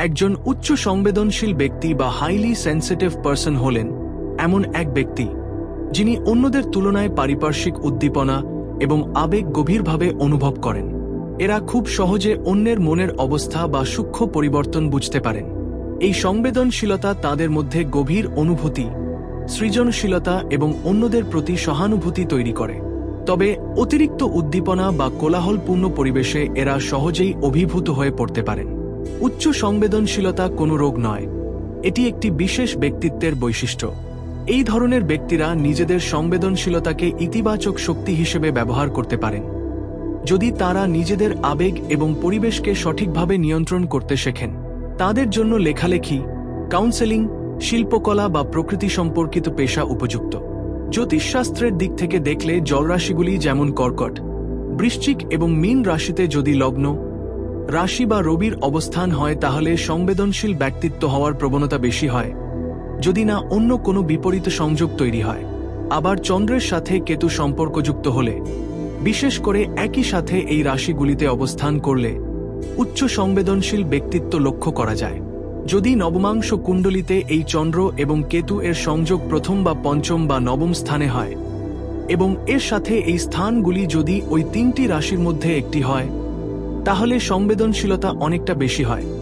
একজন উচ্চ সংবেদনশীল ব্যক্তি বা হাইলি সেন্সিটিভ পার্সন হলেন এমন এক ব্যক্তি, যিনি অন্যদের তুলনায় পারিপার্শ্বিক উদ্দীপনা এবং আবেগ গভীরভাবে অনুভব করেন। এরা খুব সহজে অন্যের মনের অবস্থা বা সূক্ষ্ম পরিবর্তন বুঝতে পারেন। এই সংবেদনশীলতা তাদের মধ্যে গভীর অনুভূতি, সৃজনশীলতা এবং অন্যদের প্রতি সহানুভূতি তৈরি করে। তবে অতিরিক্ত উদ্দীপনা বা কোলাহলপূর্ণ পরিবেশে এরা সহজেই অভিভূত হয়ে পড়তে পারেন। উচ্চ সংবেদনশীলতা কোনো রোগ নয়। এটি একটি বিশেষ ব্যক্তিত্বের বৈশিষ্ট্য। এই ধরনের ব্যক্তিরা নিজেদের সংবেদনশীলতাকে ইতিবাচক শক্তি হিসেবে ব্যবহার করতে পারেন। যদি তারা নিজেদের আবেগ এবং পরিবেশকে সঠিকভাবে নিয়ন্ত্রণ করতে শেখেন, তাদের জন্য লেখালেখি, কাউন্সেলিং, শিল্পকলা বা প্রকৃতি সম্পর্কিত পেশা উপযুক্ত। জ্যোতিষশাস্ত্রের দিক থেকে দেখলে জলরাশিগুলি যেমন কর্কট, বৃশ্চিক এবং মীন রাশিতে যদি লগ্ন রাশি বা রবির অবস্থান হয় তাহলে সংবেদনশীল ব্যক্তিত্ব হওয়ার প্রবণতা বেশি হয়। যদি না অন্য কোনো বিপরীত সংযোগ তৈরি হয়, আবার চন্দ্রের সাথে কেতু সম্পর্কযুক্ত হলে, বিশেষ করে একই সাথে এই রাশিগুলিতে অবস্থান করলে, উচ্চ সংবেদনশীল ব্যক্তিত্ব লক্ষ্য করা যায়। যদি নবমাংশ কুণ্ডলিতে এই চন্দ্র এবং কেতু এর সংযোগ প্রথম বা পঞ্চম বা নবম স্থানে হয়, এবং এর সাথে এই স্থানগুলি যদি ওই তিনটি রাশির মধ্যে একটি হয় তাহলে সংবেদনশীলতা অনেকটা বেশি হয়।